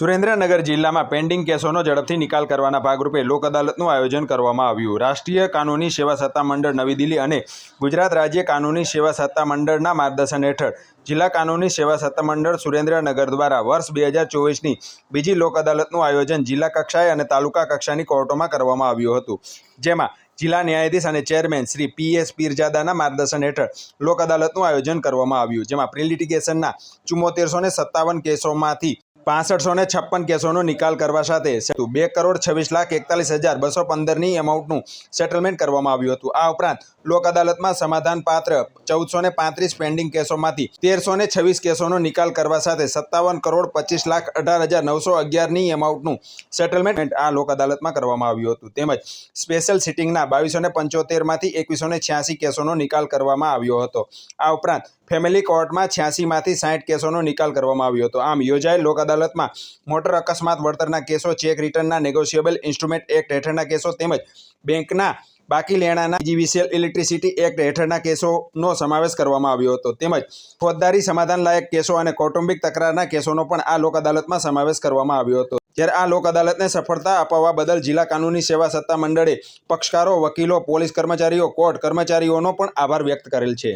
સુરેન્દ્રનગર જિલ્લામાં પેન્ડિંગ કેસોનો ઝડપથી નિકાલ કરવાના ભાગરૂપે લોક અદાલતનું આયોજન કરવામાં આવ્યું. રાષ્ટ્રીય કાનૂની સેવા સત્તા મંડળ નવી દિલ્હી અને ગુજરાત રાજ્ય કાનૂની સેવા સત્તા મંડળના માર્ગદર્શન હેઠળ જિલ્લા કાનૂની સેવા સત્તા મંડળ સુરેન્દ્રનગર દ્વારા વર્ષ બે હજાર ચોવીસની બીજી લોક અદાલતનું આયોજન જિલ્લા કક્ષાએ અને તાલુકા કક્ષાની કોર્ટોમાં કરવામાં આવ્યું હતું. જેમાં જિલ્લા ન્યાયાધીશ અને ચેરમેન શ્રી પી એસ પીરજાદાના માર્ગદર્શન હેઠળ લોક અદાલતનું આયોજન કરવામાં આવ્યું, જેમાં પ્રિલિટિગેશનના ચુમ્મોતેરસો ને સત્તાવન કેસોમાંથી પાસઠસો ને છપ્પન કેસોનો નિકાલ કરવા સાથે બે કરોડ છવ્વીસ લાખ એકતાલીસ હજાર બસો પંદરની એમાઉન્ટનું સેટલમેન્ટ કરવામાં આવ્યું હતું. આ ઉપરાંત લોક અદાલતમાં સમાધાન પાત્ર ચૌદસો ને પાંત્રીસ પેન્ડિંગ કેસોમાંથી તેરસો ને છવ્વીસ કેસોનો નિકાલ કરવા સાથે સત્તાવન કરોડ પચીસ લાખ અઢાર હજાર નવસો અગિયારની એમાઉન્ટનું સેટલમેન્ટ આ લોક અદાલતમાં કરવામાં આવ્યું હતું. તેમજ સ્પેશિયલ સિટિંગના બાવીસો ને પંચોતેરમાંથી એકવીસો ને છ્યાસી કેસોનો નિકાલ કરવામાં આવ્યો હતો. આ ઉપરાંત ફેમિલી કોર્ટમાં છ્યાસીમાંથી સાઠ કેસોનો નિકાલ કરવામાં આવ્યો હતો. આમ યોજાયેલ લોક અદાલતમાં મોટર અકસ્માત, વળતરના કેસો, ચેક રિટર્નના નેગોશિયેબલ ઇન્સ્ટ્રુમેન્ટ એક્ટ હેઠળના કેસો તેમજ બેંકના બાકી લેણાના જીવીસીએલ ઇલેક્ટ્રિસિટી એક્ટ હેઠળના કેસોનો સમાવેશ કરવામાં આવ્યો હતો. તેમજ ફોજદારી સમાધાન લાયક કેસો અને કૌટુંબિક તકરારના કેસોનો પણ આ લોક અદાલતમાં સમાવેશ કરવામાં આવ્યો હતો. જ્યારે આ લોક અદાલતને સફળતા અપાવવા બદલ જિલ્લા કાનૂની સેવા સત્તા મંડળે પક્ષકારો, વકીલો, પોલીસ કર્મચારીઓ, કોર્ટ કર્મચારીઓનો પણ આભાર વ્યક્ત કરેલ છે.